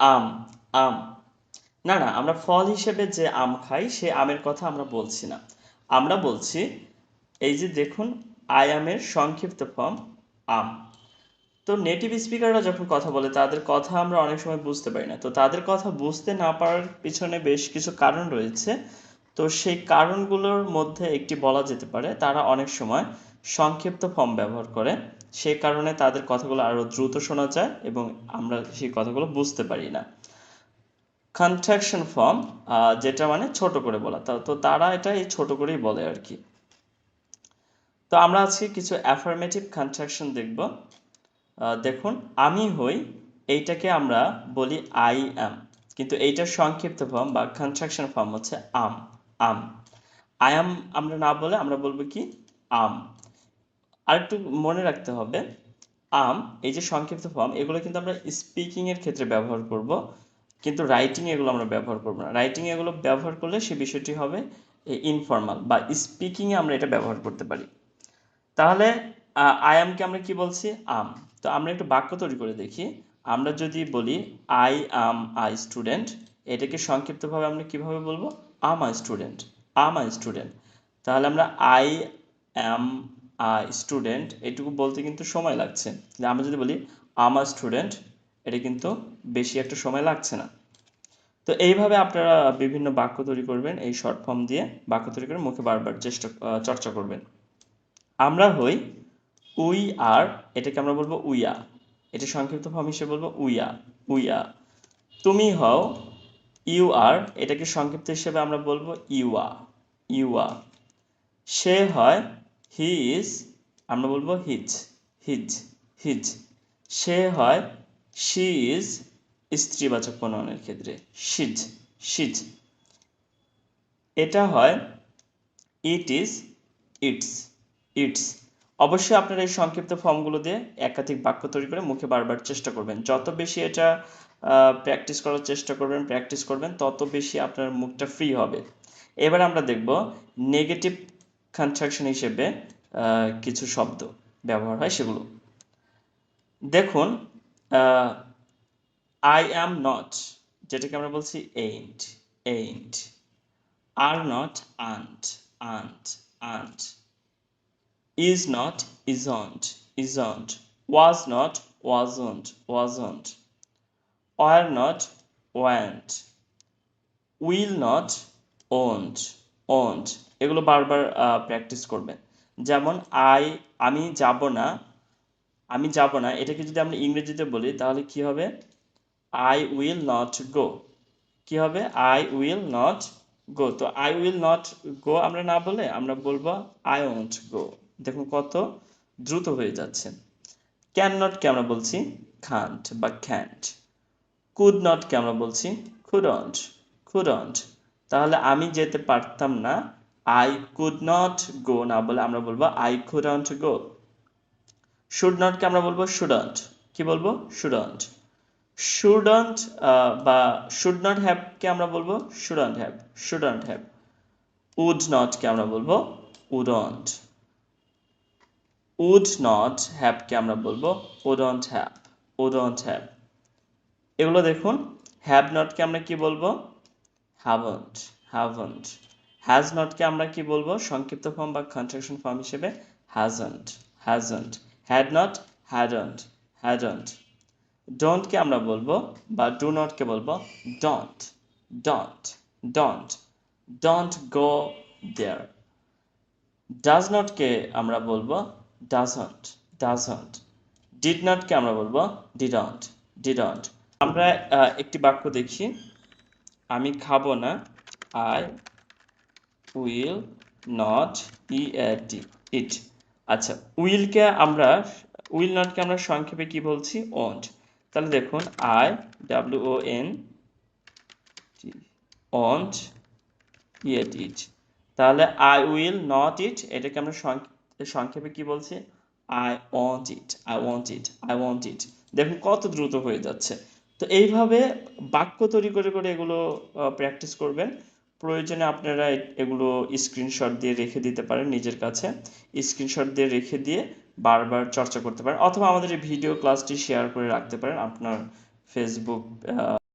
আম আম। না না, আমরা ফল হিসেবে যে আম খাই, সে আমের কথা আমরা বলছি না। আমরা বলছি, এই যে দেখুন, আই আমের সংক্ষিপ্ত ফর্ম, আম। তো নেটিভ স্পিকাররা যখন কথা বলে, তাদের কথা আমরা অনেক সময় বুঝতে পারি না। তো তাদের কথা বুঝতে না পারার পিছনে বেশ কিছু কারণ রয়েছে। তো সেই কারণগুলোর মধ্যে একটি বলা যেতে পারে, তারা অনেক সময় সংক্ষিপ্ত ফর্ম ব্যবহার করে। সে কারণে তাদের কথাগুলো আরও দ্রুত শোনা যায় এবং আমরা সেই কথাগুলো বুঝতে পারি না। কন্ট্রাকশন ফর্ম যেটা মানে ছোট করে বলা। তো তারা এটা এই ছোট করেই বলে আর কি। তো আমরা আজকে কিছু অ্যাফার্মেটিভ কন্ট্রাকশন দেখব। দেখুন, আমি হই, এইটাকে আমরা বলি আই অ্যাম কিন্তু এইটার সংক্ষিপ্ত ফর্ম বা কন্ট্রাকশন ফর্ম হচ্ছে আম আম আই অ্যাম আমরা না বলে আমরা বলব কি? আম আর একটু মনে রাখতে হবে, আম, এই যে সংক্ষিপ্ত ফর্ম এগুলো কিন্তু আমরা স্পিকিং এর ক্ষেত্রে ব্যবহার করব, কিন্তু রাইটিং এগুলো আমরা ব্যবহার করব না। রাইটিং এগুলো ব্যবহার করলে সে বিষয়টি হবে ইনফর্মাল বা স্পিকিং এ আমরা এটা ব্যবহার করতে পারি। তাহলে আই আমকে আমরা কি বলছি? আম। তো আমরা একটু বাক্য তৈরি করে দেখি। আমরা যদি বলি আই আম আই স্টুডেন্ট এটাকে সংক্ষিপ্তভাবে আমরা কীভাবে বলব? Am I student am I student তাহলে আমরা আই অ্যাম স্টুডেন্ট এটুকু বলতে কিন্তু সময় লাগছে। আমরা যদি বলি, আমার স্টুডেন্ট এটা কিন্তু বেশি একটা সময় লাগছে না। তো এইভাবে আপনারা বিভিন্ন বাক্য তৈরি করবেন, এই শর্ট ফর্ম দিয়ে বাক্য তৈরি করে মুখে বারবার চেষ্টা চর্চা করবেন। আমরা হই উই আর এটাকে আমরা বলব উইয়া এটা সংক্ষিপ্ত ফর্ম হিসেবে বলব উইয়া উইয়া তুমি হও ইউ আর এটাকে সংক্ষিপ্ত হিসেবে আমরা বলব ইউয়া ইউয়া সে হয় হি ইজ আমরা বলব হিজ হিজ হিজ সে হয় শি ইজ স্ত্রীবাচক প্রণয়নের ক্ষেত্রে। শিজ শিজ এটা হয় ইট ইজ ইটস ইটস অবশ্যই আপনারা এই সংক্ষিপ্ত ফর্মগুলো দিয়ে একাধিক বাক্য তৈরি করে মুখে বারবার চেষ্টা করবেন। যত বেশি এটা প্র্যাকটিস করার চেষ্টা করবেন প্র্যাকটিস করবেন, তত বেশি আপনার মুখটা ফ্রি হবে। এবার আমরা দেখব নেগেটিভ কনস্ট্রাকশন হিসেবে কিছু শব্দ ব্যবহার হয় সেগুলো। দেখুন আই অ্যাম নট যেটাকে আমরা বলছি ain't ain't are not aren't aren't aren't is not, isn't isn't, was not, wasn't wasn't, were not, weren't, will not owned owned এগুলো বারবার প্র্যাকটিস করবেন। যেমন, আই, আমি যাব না, আমি যাব না, এটাকে যদি আমরা ইংরেজিতে বলি, তাহলে কি হবে? I will not go. কি হবে? I will not go. তো আই উইল নট গো আমরা না বলে, আমরা বলব, আই ওন্ট গো। দেখুন কত দ্রুত হয়ে যাচ্ছে। ক্যান নটকে আমরা বলছি? খান্ট বা ক্যান্ট কুড নটকে আমরা বলছি? কুডন্ট কুডন্ট তাহলে আমি যেতে পারতাম না। আই কুড নট গো না বলে আমরা বলব আই কুডন্ট গো শুড নটকে আমরা বলব? শুডন্ট কি বলব? শুডন্ট শুডন্ট বা শুড নট হ্যাভকে আমরা বলব? Shouldn't have shouldn't have would নটকে আমরা বলব? উডন্ট উড নট হ্যাভকে আমরা বলব? উডন্ট হ্যাভ উডন্ট হ্যাভ এগুলো দেখুন। হ্যাভ নটকে আমরা কি বলব? হ্যাভন্ট হ্যাভন্ট হ্যাজ নটকে আমরা কি বলব? সংক্ষিপ্ত ফর্ম বা কন্ট্রাকশন ফর্ম হিসেবে hasn't hasn't had not hadn't hadn't ডোন্টকে আমরা বলব বা ডু নটকে বলব? Don't don't don't don't go there does নটকে আমরা বলব? ডাজন্ট ডাজন্ট ডিড নটকে আমরা বলব? ডিডন্ট ডিডন্ট আমরা একটি বাক্য দেখি। আমি খাব না। আই উইল নট ই ডি ইট আচ্ছা উইলকে আমরা উইল নটকে আমরা সংক্ষেপে কি বলছি? ওন্ট তাহলে দেখুন I W O N won't eat it তাহলে আই উইল নট ইট এটাকে আমরা সংক্ষে- সংক্ষেপে কি বলছি? I want it I want it I want it দেখুন কত দ্রুত হয়ে যাচ্ছে। তো এইভাবে বাক্য তৈরি করে করে এগুলো প্র্যাকটিস করবেন। প্রয়োজনে আপনারা এগুলো স্ক্রিনশট দিয়ে রেখে দিতে পারেন নিজের কাছে। স্ক্রিনশট দিয়ে রেখে দিয়ে বারবার চর্চা করতে পারেন। অথবা আমাদের এই ভিডিও ক্লাসটি শেয়ার করে রাখতে পারেন আপনার ফেসবুক